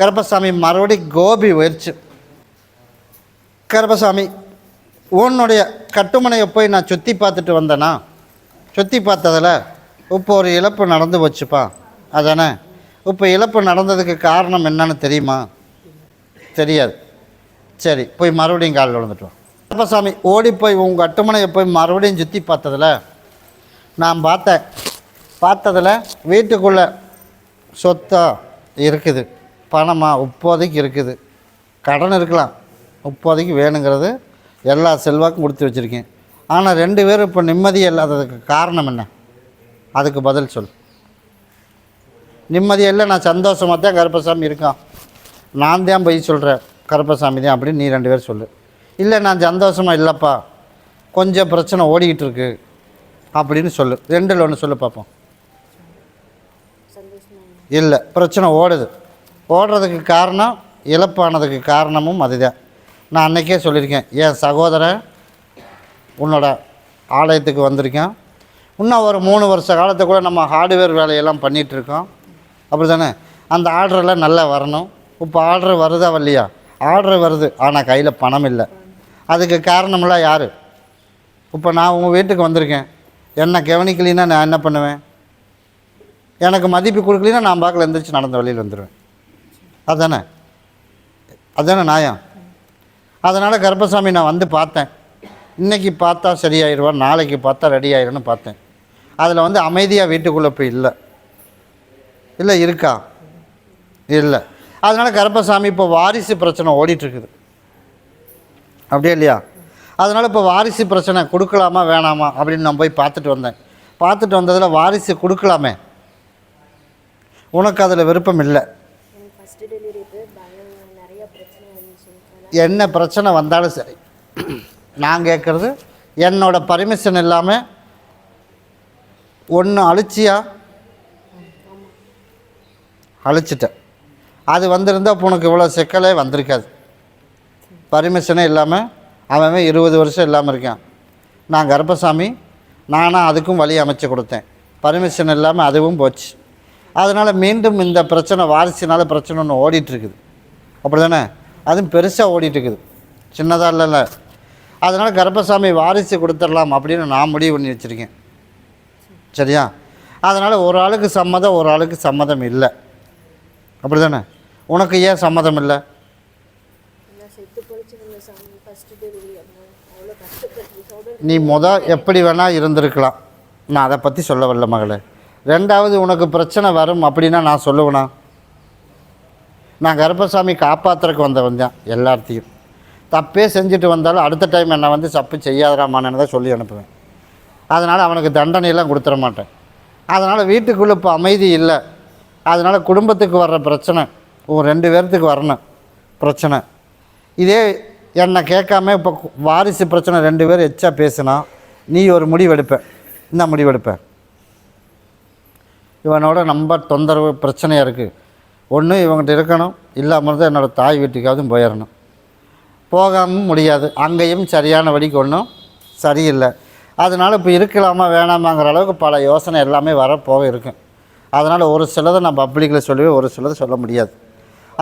கருப்பசாமி மறுபடி கோபி உயர்ச்சி. கருப்பசாமி உன்னுடைய கட்டுமனையை போய் நான் சுற்றி பார்த்துட்டு வந்தேனா? சுற்றி பார்த்ததில் இப்போ ஒரு இழப்பு நடந்து போச்சுப்பா. அதானே? இப்போ இழப்பு நடந்ததுக்கு காரணம் என்னன்னு தெரியுமா? தெரியாது. சரி போய் மறுபடியும் காலில் விழுந்துட்டு கருப்பசாமி ஓடி போய் உங்கள் கட்டுமனையை போய் மறுபடியும் சுற்றி பார்த்ததில் நான் பார்த்தேன். பார்த்ததில் வீட்டுக்குள்ளே சொத்தாக இருக்குது. பணமாக இப்போதைக்கு இருக்குது. கடன் இருக்கலாம். இப்போதைக்கு வேணுங்கிறது எல்லா செல்வாக்கும் கொடுத்து வச்சுருக்கேன். ஆனால் ரெண்டு பேரும் இப்போ நிம்மதி இல்லாததுக்கு காரணம் என்ன? அதுக்கு பதில் சொல். நிம்மதி இல்லை நான் சந்தோஷமாக தான் கருப்பசாமி இருக்கான். நான் தான் போய் சொல்கிறேன் கருப்பசாமி தான் அப்படின்னு நீ ரெண்டு பேரும் சொல்லு. இல்லை நான் சந்தோஷமாக இல்லைப்பா. கொஞ்சம் பிரச்சனை ஓடிக்கிட்டு இருக்கு அப்படின்னு சொல்லு. ரெண்டில் ஒன்று சொல்லு பார்ப்போம் இல்லை பிரச்சனை ஓடுது. ஓடுறதுக்கு காரணம் இழப்பானதுக்கு காரணமும் அதுதான். நான் அன்னைக்கே சொல்லியிருக்கேன் என் சகோதரன் உன்னோட ஆலயத்துக்கு வந்திருக்கேன். இன்னும் ஒரு மூணு வருஷ காலத்துக்குள்ளே நம்ம ஹார்ட்வேர் வேலையெல்லாம் பண்ணிகிட்டு இருக்கோம் அப்படி தானே அந்த ஆர்டரெல்லாம் நல்லா வரணும். இப்போ ஆர்டர் வருதா வரலையா? ஆர்டர் வருது ஆனால் கையில் பணம் இல்லை. அதுக்கு காரணமெல்லாம் யார்? இப்போ நான் உங்கள் வீட்டுக்கு வந்திருக்கேன். என்னை கவனிக்கலைன்னா நான் என்ன பண்ணுவேன்? எனக்கு மதிப்பு கொடுக்கலின்னா நான் பார்க்கல எந்திரிச்சு நடந்த வழியில் வந்துடுவேன் அதானே? அதானே நியாயம்? அதனால் கருப்பசாமி நான் வந்து பார்த்தேன். இன்றைக்கி பார்த்தா சரியாயிடுவான் நாளைக்கு பார்த்தா ரெடி ஆயிடும்னு பார்த்தேன். அதில் வந்து அமைதியாக வீட்டுக்குள்ளே போய் இல்லை. இல்லை இருக்கா? இல்லை. அதனால் கருப்பசாமி இப்போ வாரிசு பிரச்சனை ஓடிட்டுருக்குது. அப்படியே இல்லையா? அதனால் இப்போ வாரிசு பிரச்சனை கொடுக்கலாமா வேணாமா அப்படின்னு நான் போய் பார்த்துட்டு வந்தேன். பார்த்துட்டு வந்ததில் வாரிசு கொடுக்கலாமே. உனக்கு அதில் விருப்பம் இல்லை எனக்கு ஃபஸ்ட்டு டெலிவரி இப்போ பயம் நிறைய பிரச்சனை வந்துச்சு அதனால் என்ன பிரச்சனை வந்தாலும் சரி. நான் கேட்குறது என்னோடய பர்மிஷன் இல்லாமல் ஒன்று அழிச்சியா? அழிச்சிட்டேன். அது வந்திருந்தா உனக்கு இவ்வளோ சிக்கலே வந்திருக்காது. பர்மிஷனே இல்லாமல் அவன் இருபது வருஷம் இல்லாமல் இருக்கான். நான் கர்ப்பசாமி நானாக அதுக்கும் வழி அமைச்சு கொடுத்தேன். பர்மிஷன் இல்லாமல் அதுவும் போச்சு. அதனால் மீண்டும் இந்த பிரச்சனை வாரிசினால் பிரச்சனை ஒன்று ஓடிட்டுருக்குது அப்படி தானே அதுவும் பெருசாக ஓடிட்டுருக்குது. சின்னதாக இல்லைல்ல. அதனால் கர்ப்பசாமி வாரிசு கொடுத்துடலாம் அப்படின்னு நான் முடிவு பண்ணி வச்சுருக்கேன். சரியா? அதனால் ஒரு ஆளுக்கு சம்மதம் ஒரு ஆளுக்கு சம்மதம் இல்லை. அப்படி தானே உனக்கு ஏன் சம்மதம் இல்லை? நீ முத எப்படி வேணால் இருந்திருக்கலாம். நான் அதை பற்றி சொல்ல வரல மகளே. ரெண்டாவது உனக்கு பிரச்சனை வரும் அப்படின்னா நான் சொல்லுவேனா? நான் கருப்பசாமி காப்பாற்றுறக்கு வந்தவன் தான் எல்லாத்தையும் தப்பே செஞ்சுட்டு வந்தாலும் அடுத்த டைம் என்னை வந்து தப்பு செய்யாதராமான்னு தான் சொல்லி அனுப்புவேன். அதனால் அவனுக்கு தண்டனையெல்லாம் கொடுத்துட மாட்டேன். அதனால் வீட்டுக்குள்ளே இப்போ அமைதி இல்லை. அதனால் குடும்பத்துக்கு வர்ற பிரச்சனை ஒரு ரெண்டு பேர்த்துக்கு வரணும் பிரச்சனை. இதே என்னை கேட்காம இப்போ வாரிசு பிரச்சனை ரெண்டு பேர் எச்சா பேசுனா நீ ஒரு முடிவெடுப்பேன் என்ன முடிவெடுப்பேன் இவனோட ரொம்ப தொந்தரவு பிரச்சனையாக இருக்குது ஒன்று இவங்ககிட்ட இருக்கணும் இல்லாமல் இருந்தால் என்னோடய தாய் வீட்டுக்காவது போயிடணும் போகாமல் முடியாது. அங்கேயும் சரியான வழிக்கு ஒன்றும் சரியில்லை. அதனால் இப்போ இருக்கலாமா வேணாமாங்கிற அளவுக்கு பல யோசனை எல்லாமே வரப்போக இருக்கும் அதனால் ஒரு சிலதை நான் பப்ளிக்கில் சொல்லவே ஒரு சிலதை சொல்ல முடியாது.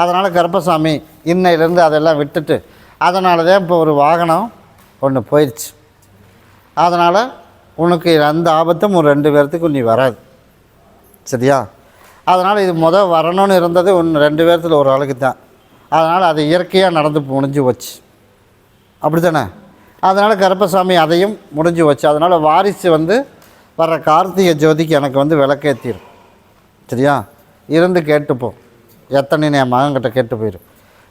அதனால் கருப்பசாமி இன்னையிலேருந்து அதெல்லாம் விட்டுட்டு அதனால தான் இப்போ ஒரு வாகனம் ஒன்று போயிடுச்சு அதனால் உனக்கு அந்த ஆபத்தும் ஒரு ரெண்டு பேர்த்துக்கு நீ வராது. சரியா? அதனால் இது மொதல் வரணும்னு இருந்தது ஒன்று ரெண்டு பேர்த்தில் ஒரு ஆளுக்கு தான். அதனால் அது இயற்கையாக நடந்து முடிஞ்சு போச்சு. அப்படி தானே அதனால் கருப்பசாமி அதையும் முடிஞ்சு வச்சு அதனால் வாரிசு வந்து வர்ற கார்த்திகை ஜோதிக்கு எனக்கு வந்து விளக்கேற்றிடும் சரியா? இருந்து கேட்டுப்போம் எத்தனை என் மகன்கிட்ட கேட்டு போயிடும்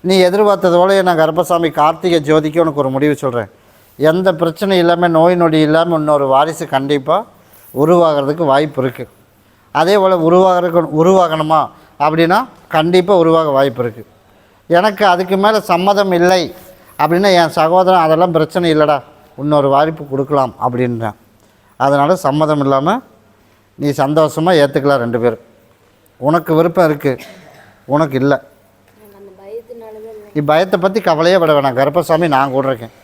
நீ எதிர்பார்த்ததோட நான் கருப்பசாமி கார்த்திகை ஜோதிக்கு உனக்கு ஒரு முடிவு சொல்கிறேன் எந்த பிரச்சனையும் இல்லாமல் நோய் நொடி இல்லாமல் இன்னொரு வாரிசு கண்டிப்பாக உருவாகிறதுக்கு வாய்ப்பு இருக்குது அதே போல் உருவாக உருவாகணுமா? அப்படின்னா கண்டிப்பாக உருவாக வாய்ப்பு இருக்குது எனக்கு அதுக்கு மேலே சம்மதம் இல்லை அப்படின்னா என் சகோதரன் அதெல்லாம் பிரச்சனை இல்லைடா இன்னொரு வாய்ப்பு கொடுக்கலாம் அப்படின்றான். அதனால் சம்மதம் இல்லாமல் நீ சந்தோஷமாக ஏற்றுக்கலாம் ரெண்டு பேரும். உனக்கு விருப்பம் இருக்குது உனக்கு இல்லை. நீ பயத்தை பற்றி கவலையே பட வேணாம். கருப்பசாமி நான் கூட இருக்கேன்.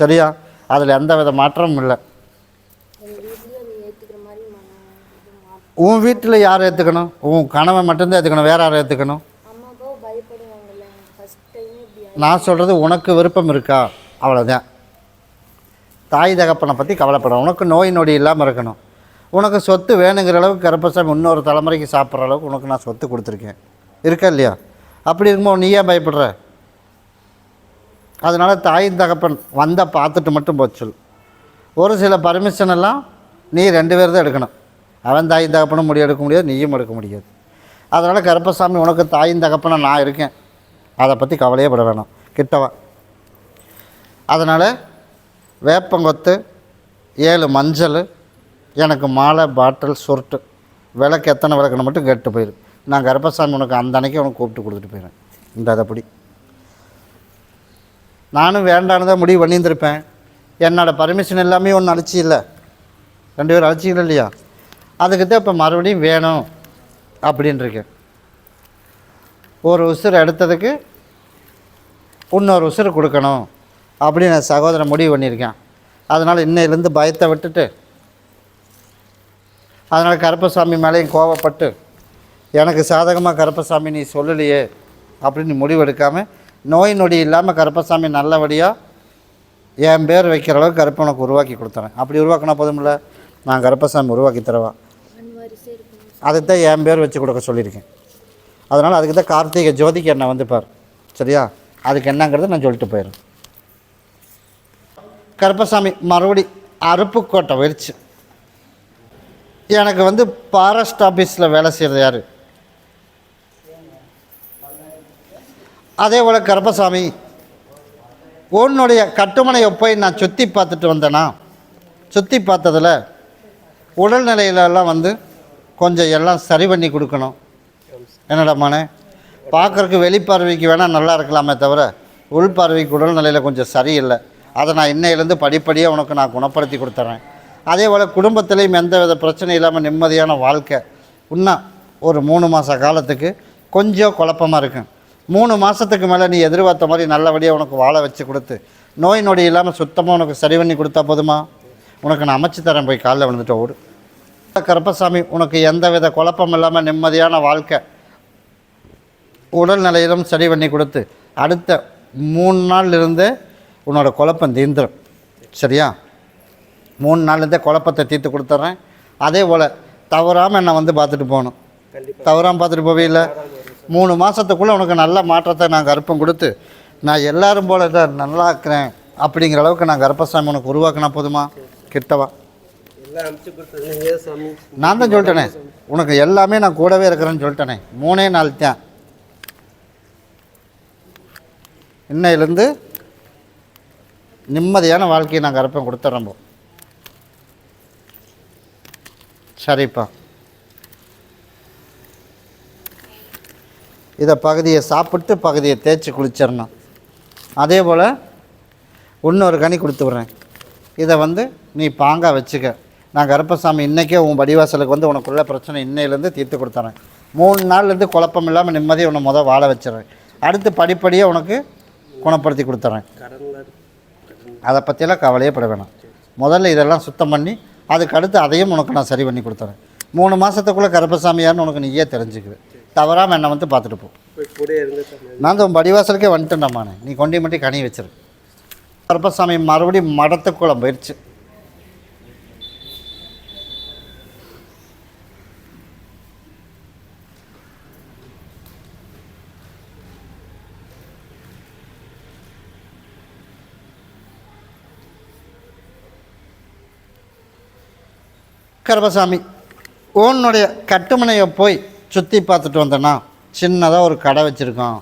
சரியா? அதில் எந்த வித மாற்றமும் இல்லை எங்கள் வீட்லேயும் அதை ஏற்றுக்கிற மாதிரி மன இது மா உன் வீட்டில் யார் ஏற்றுக்கணும் உன் கணவன் மட்டும்தான் ஏற்றுக்கணும் வேற யாரை ஏற்றுக்கணும் நான் சொல்கிறது உனக்கு விருப்பம் இருக்கா? அவ்வளோதான் தாய் தகப்பனை பற்றி கவலைப்பட உனக்கு நோய் நொடி இல்லாமல் இருக்கணும். உனக்கு சொத்து வேணுங்கிற அளவுக்கு கருப்பசாமி இன்னொரு தலைமுறைக்கு சாப்பிட்ற அளவுக்கு உனக்கு நான் சொத்து கொடுத்துருக்கேன். இருக்கா இல்லையா? அப்படி இருக்கும்போது நீ ஏன் பயப்படுற? அதனால் தாய் தகப்பன் வந்தால் பார்த்துட்டு மட்டும் போச்சு. ஒரு சில பர்மிஷன் எல்லாம் நீ ரெண்டு பேர் தான் எடுக்கணும். அவன் தாய் தகப்பனும் முடிவு எடுக்க முடியாது நீயும் எடுக்க முடியாது. அதனால் கருப்பசாமி உனக்கு தாயின் தகப்பனை நான் இருக்கேன். அதை பற்றி கவலையே பட வேணாம். கிட்டவா அதனால் வேப்பங்கொத்து ஏழு மஞ்சள் எனக்கு மாலை பாட்டில் சுருட்டு. விளக்கு எத்தனை விளக்குன்னு மட்டும் கேட்டு போயிரு. நான் கருப்பசாமி உனக்கு அந்த அன்னைக்கு உனக்கு கூப்பிட்டு கொடுத்துட்டு போயிடுறேன் இந்த அதைப்படி நானும் வேண்டான்னு தான் முடிவு பண்ணியிருந்திருப்பேன். என்னோட பர்மிஷன் எல்லாமே ஒன்றும் அழிச்சி இல்லை. ரெண்டு பேரும் அழிச்சிக்கல இல்லையா? அதுக்கு தான் இப்போ மறுபடியும் வேணும் அப்படின்ருக்கு ஒரு உசுறு எடுத்ததுக்கு இன்னொரு உசுறு கொடுக்கணும் அப்படின்னு என் சகோதரன் முடிவு பண்ணியிருக்கேன். அதனால் இன்னையிலேருந்து பயத்தை விட்டுட்டு அதனால் கருப்பசாமி மேலேயும் கோவப்பட்டு எனக்கு சாதகமாக கருப்பசாமி நீ சொல்லலையே அப்படின்னு முடிவெடுக்காமல் நோய் நொடி இல்லாமல் கருப்பசாமி நல்லபடியாக என் பேர் வைக்கிற அளவுக்கு கருப்பை உனக்கு உருவாக்கி கொடுத்துறேன். அப்படி உருவாக்கினா போதுமில்ல நான் கருப்பசாமி உருவாக்கி தருவேன் அதுக்கு தான் என் பேர் வச்சு கொடுக்க சொல்லியிருக்கேன். அதனால் அதுக்கு தான் கார்த்திகை ஜோதிக்கு என்ன வந்து பார். சரியா? அதுக்கு என்னங்கிறத நான் சொல்லிட்டு போயிடுறேன். கருப்பசாமி மறுபடி அருப்புக்கோட்டை போயிடுச்சு எனக்கு வந்து ஃபாரஸ்ட் ஆஃபீஸில் வேலை செய்கிறது யார்? அதே போல் கருப்பசாமி உன்னுடைய கட்டுமனையை போய் நான் சுற்றி பார்த்துட்டு வந்தேன்னா சுற்றி பார்த்ததில் உடல்நிலையிலலாம் வந்து கொஞ்சம் எல்லாம் சரி பண்ணி கொடுக்கணும். என்னடா மனே? பார்க்குறக்கு வெளிப்பார்வைக்கு வேணால் நல்லா இருக்கலாமே தவிர உள்பார்வைக்கு உடல்நிலையில் கொஞ்சம் சரியில்லை. அதை நான் இன்னையிலேருந்து படிப்படியாக உனக்கு நான் குணப்படுத்தி கொடுத்துட்றேன் அதே போல் குடும்பத்துலேயும் எந்த வித பிரச்சனை இல்லாமல் நிம்மதியான வாழ்க்கை. இன்னும் ஒரு மூணு மாத காலத்துக்கு கொஞ்சம் குழப்பமாக இருக்கும் மூணு மாதத்துக்கு மேலே நீ எதிர்பார்த்த மாதிரி நல்லபடியாக உனக்கு வாழ வச்சு கொடுத்து நோய் நொடி இல்லாமல் சுத்தமாக உனக்கு சரி பண்ணி கொடுத்தா போதுமா? உனக்கு நான் அமைச்சு தரேன் போய் காலைல விழுந்துட்டு ஓடு. கருப்பசாமி உனக்கு எந்த வித குழப்பம் இல்லாமல் நிம்மதியான வாழ்க்கை. உடல்நிலையிலும் சரி பண்ணி கொடுத்து அடுத்த மூணு நாள்ல இருந்தே உன்னோட குழப்பம் தீர்ந்துடும் சரியா? மூணு நாள்லேருந்தே குழப்பத்தை தீர்த்து கொடுத்துட்றேன் அதே போல் தவறாமல் என்னை வந்து பார்த்துட்டு போகணும். தவறாமல் பார்த்துட்டு போவே இல்லை. மூணு மாதத்துக்குள்ளே உனக்கு நல்ல மாற்றத்தை நான் கருப்பம் கொடுத்து நான் எல்லாரும் போல நல்லா இருக்கிறேன் அப்படிங்கிற அளவுக்கு நான் கருப்பசாமி உனக்கு உருவாக்கினா போதுமா? கிட்டவா? நான் தான் சொல்லிட்டேனே. உனக்கு எல்லாமே நான் கூடவே இருக்கிறேன்னு சொல்லிட்டேனே. மூணே நாள் தான். இன்னையிலேருந்து நிம்மதியான வாழ்க்கையை நாங்கள் கருப்பேன் கொடுத்துட்றோம் போ. சரிப்பா. இதை பகுதியை சாப்பிட்டு பகுதியை தேய்ச்சி குளிச்சிடணும். அதே போல் இன்னொரு கனி கொடுத்து விட்றேன். இதை வந்து நீ பாங்காக வச்சுக்க. நான் கருப்பசாமி இன்றைக்கே உன் படிவாசலுக்கு வந்து உனக்குள்ள பிரச்சனை இன்னையிலேருந்து தீர்த்து கொடுத்துறேன். மூணு நாள்லேருந்து குழப்பம் இல்லாமல் நிம்மதியாக உன்னை முத வாழ வச்சிடுறேன் அடுத்து படிப்படியாக உனக்கு குணப்படுத்தி கொடுத்துட்றேன் கடன்ல அதை பற்றியெல்லாம் கவலையே பட வேணாம். முதல்ல இதெல்லாம் சுத்தம் பண்ணி அதுக்கு அடுத்து அதையும் உனக்கு நான் சரி பண்ணி கொடுத்துறேன். மூணு மாதத்துக்குள்ளே கருப்பசாமியார்னு உனக்கு நீயே தெரிஞ்சுக்குவேன் தவறாமல் என்னை வந்து பார்த்துட்டு போ. நான் தான் உன் படிவாசலுக்கே வந்துட்டேன்டாமானே நீ கொண்டி மட்டும் கனி வச்சிரு. கருப்பசாமி மறுபடியும் மடத்துக்குளம் போயிடுச்சு கருப்பசாமி உன்னுடைய கட்டுமனையை போய் சுற்றி பார்த்துட்டு வந்தேன்னா சின்னதாக ஒரு கடை வச்சுருக்கோம்.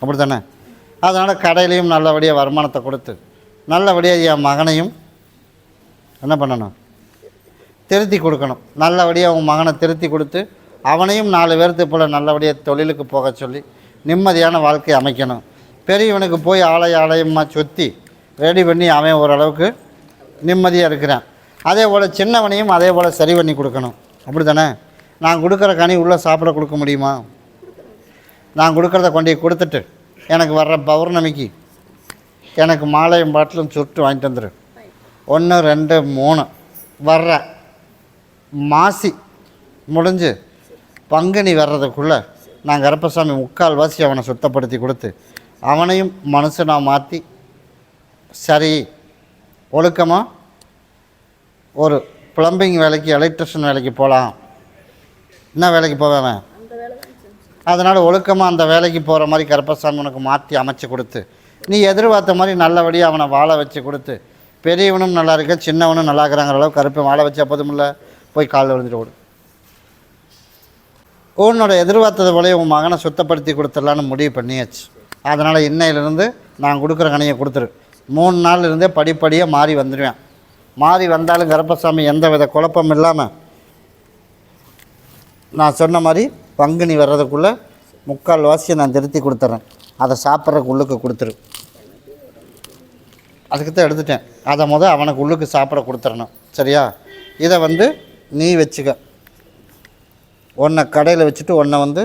அப்படி தானே அதனால் கடையிலையும் நல்லபடியாக வருமானத்தை கொடுத்து நல்லபடியாக என் மகனையும் என்ன பண்ணணும்? திருத்தி கொடுக்கணும். நல்லபடியாக உன் மகனை திருத்தி கொடுத்து அவனையும் நாலு பேர்த்து போல் நல்லபடியாக தொழிலுக்கு போக சொல்லி நிம்மதியான வாழ்க்கையை அமைக்கணும். பெரியவனுக்கு போய் ஆலய ஆலயமாக சுற்றி ரெடி பண்ணி அவன் ஓரளவுக்கு நிம்மதியாக இருக்கிறான். அதே போல் சின்னவனையும் அதே போல் சரி பண்ணி கொடுக்கணும். அப்படி தானே நான் கொடுக்குற கனி உள்ளே சாப்பிட கொடுக்க முடியுமா? நான் கொடுக்குறத கொண்டு கொடுத்துட்டு எனக்கு வர்ற பௌர்ணமிக்கு எனக்கு மாலையும் பாட்டிலும் சுட்டு வாங்கிட்டு வந்துடு ஒன்று ரெண்டு மூணு. வர்ற மாசி முடிஞ்சு பங்குனி வர்றதுக்குள்ளே நான் கருப்பசாமி முக்கால் வாசி அவனை சுத்தப்படுத்தி கொடுத்து அவனையும் மனுஷனாக மாற்றி சரி ஒழுக்கமாக ஒரு ப்ளம்பிங் வேலைக்கு எலக்ட்ரிஷியன் வேலைக்கு போகலாம் என்ன வேலைக்கு போவேன் அவன்? அதனால் ஒழுக்கமாக அந்த வேலைக்கு போகிற மாதிரி கருப்பசாமி உனக்கு மாற்றி அமைச்சு கொடுத்து நீ எதிர்பார்த்த மாதிரி நல்லபடியாக அவனை வாழ வச்சு கொடுத்து பெரியவனும் நல்லா இருக்க சின்னவனும் நல்லா இருக்கிறாங்கிற அளவுக்கு கருப்பை வாழ வச்சா போதும் இல்லை? போய் காலில் விழுந்துட்டு ஓடு. உன்னோட எதிர்பார்த்தது போல உன் மகனை சுத்தப்படுத்தி கொடுத்துடலான்னு முடிவு பண்ணியாச்சு. அதனால் இன்னையிலேருந்து நான் கொடுக்குற கனியை கொடுத்துரு. மூணு நாள் இருந்தே படிப்படியாக மாறி வந்துடுவேன் மாறி வந்தாலும் கருப்பசாமி எந்த வித குழப்பம் இல்லாமல் நான் சொன்ன மாதிரி பங்குனி வர்றதுக்குள்ளே முக்கால் வாசியை நான் திருத்தி கொடுத்துட்றேன் அதை சாப்பிட்றதுக்கு உள்ளுக்கு கொடுத்துரு. அதுக்கு தான் எடுத்துட்டேன். அதை முதல் அவனுக்கு உள்ளுக்கு சாப்பிட கொடுத்துடணும் சரியா? இதை வந்து நீ வச்சுக்க. ஒன்றை கடையில் வச்சுட்டு ஒன்றை வந்து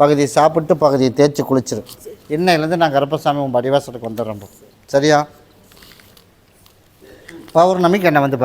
பகுதியை சாப்பிட்டு பகுதியை தேய்ச்சி குளிச்சிரு. இன்னையிலேருந்து நான் கருப்பசாமி உன் படிவாசத்துக்கு வந்துடுறேன் சரியா? பௌர்ணமிக்கு என்னை வந்து